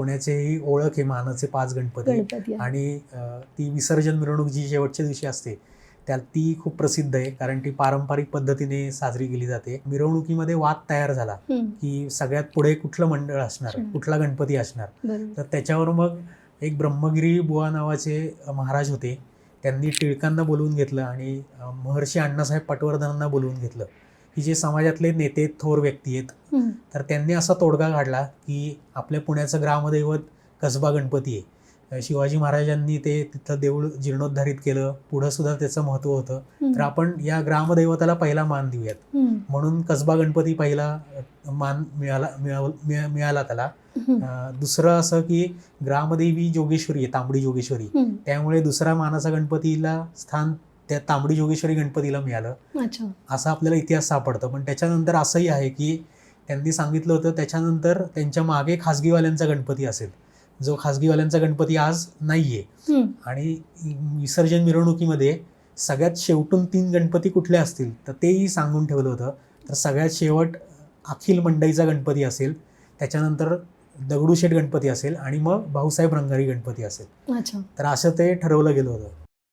पुण्याचे ही ओळख आहे मानाचे पाच गणपती. आणि ती विसर्जन मिरवणूक जी शेवटच्या दिवशी असते. त्या ती खूप प्रसिद्ध आहे कारण ती पारंपरिक पद्धतीने साजरी केली जाते. मिरवणुकीमध्ये वाद तयार झाला की सगळ्यात पुढे कुठलं मंडळ असणार. कुठला गणपती असणार? तर त्याच्यावर मग एक ब्रह्मगिरी बुवा नावाचे महाराज होते. त्यांनी टिळकांना बोलवून घेतलं आणि महर्षी अण्णासाहेब पटवर्धनांना बोलवून घेतलं. की जे समाजातले नेते थोर व्यक्ती आहेत तर त्यांनी असा तोडगा काढला की आपल्या पुण्याचं ग्रामदैवत कसबा गणपती आहे. शिवाजी महाराजांनी ते तिथलं देऊळ जीर्णोद्धारित केलं पुढं सुद्धा त्याचं महत्त्व होतं. तर आपण या ग्रामदैवताला पहिला मान देऊयात. म्हणून कसबा गणपती पहिला मान मिळाला मिळाला त्याला. दुसरं असं की ग्रामदेवी जोगेश्वरी आहे तांबडी जोगेश्वरी. त्यामुळे दुसरा मानाचा गणपतीला स्थान त्या तांबडी जोगेश्वरी गणपतीला मिळालं. अच्छा. असा आपल्याला इतिहास सापडतं. पण त्याच्यानंतर असंही आहे की त्यांनी सांगितलं होतं त्याच्यानंतर त्यांच्या मागे खाजगीवाल्यांचा गणपती असेल. जो खाजगीवाल्यांचा गणपती आज नाहीये. आणि विसर्जन मिरवणुकीमध्ये सगळ्यात शेवटून तीन गणपती कुठले असतील तर तेही सांगून ठेवलं होतं. तर सगळ्यात शेवट अखिल मंडईचा गणपती असेल त्याच्यानंतर दगडूशेठ गणपती असेल आणि मग भाऊसाहेब रंगारी गणपती असेल. तर असं ते ठरवलं गेलं होतं.